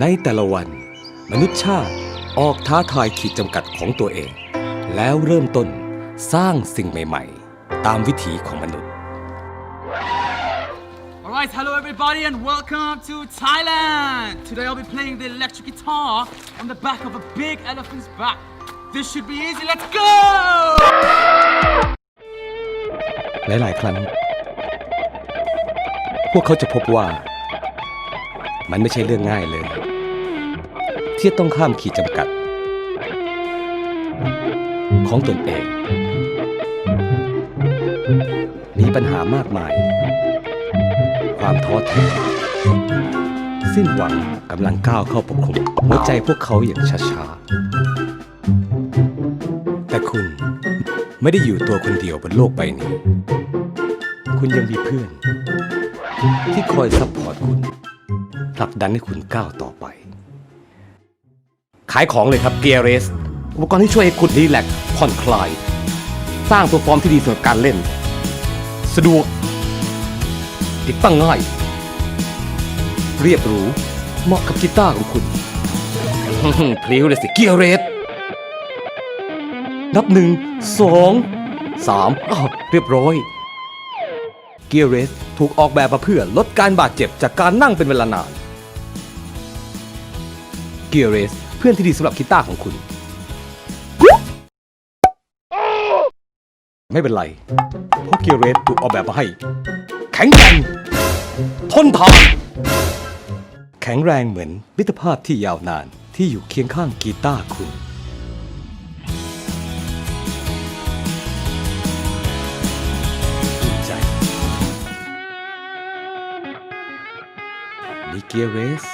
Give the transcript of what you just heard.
ในแต่ละวัน มนุษยชาติออกท้าทายขีดจำกัดของตัวเอง แล้วเริ่มต้นสร้างสิ่งใหม่ ๆ ตามวิถีของมนุษย์ Alright, hello everybody and welcome to Thailand! Today I'll be playing the electric guitar on the back of a big elephant's back. This should be easy, let's go! หลาย ๆ ครั้ง พวกเขาจะพบว่า มันไม่ใช่เรื่องง่ายเลย ที่ต้องข้ามขีดจำกัด ของตนเอง มีปัญหามากมาย ความท้อแท้ สิ้นหวังกำลังก้าวเข้าปกคลุมหัวใจพวกเขาอย่างช้าๆ แต่คุณไม่ได้อยู่ตัวคนเดียวบนโลกใบนี้ คุณยังมีเพื่อน ที่คอยซัพพอร์ตคุณ ลักดันให้คุณก้าวต่อไป ขายของเลยครับเกียร์เรสอุปกรณ์ที่ช่วยให้คุณรีแลกซ์ผ่อนคลาย สร้างตัวฟอร์มที่ดีสำหรับการเล่น สะดวก ติดตั้งง่าย เรียบหรูเหมาะกับกีตาร์ของคุณ พลิ้วเลยสิเกียร์เรสนับหนึ่งสองสามอ้าวเรียบร้อยเกียร์เรสถูกออกแบบมาเพื่อลดการบาดเจ็บจากการนั่งเป็นเวลานาน เกียร์เรสเพื่อนที่ดีสำหรับกีตาร์ของคุณ ไม่เป็นไรเพราะเกียร์เรสถูกออกแบบมาให้ แข็งแกร่งทนทานแข็งแรงเหมือนมิตรภาพที่ยาวนานที่อยู่เคียงข้างกีตาร์คุณภูมิใจมีเกียร์เรส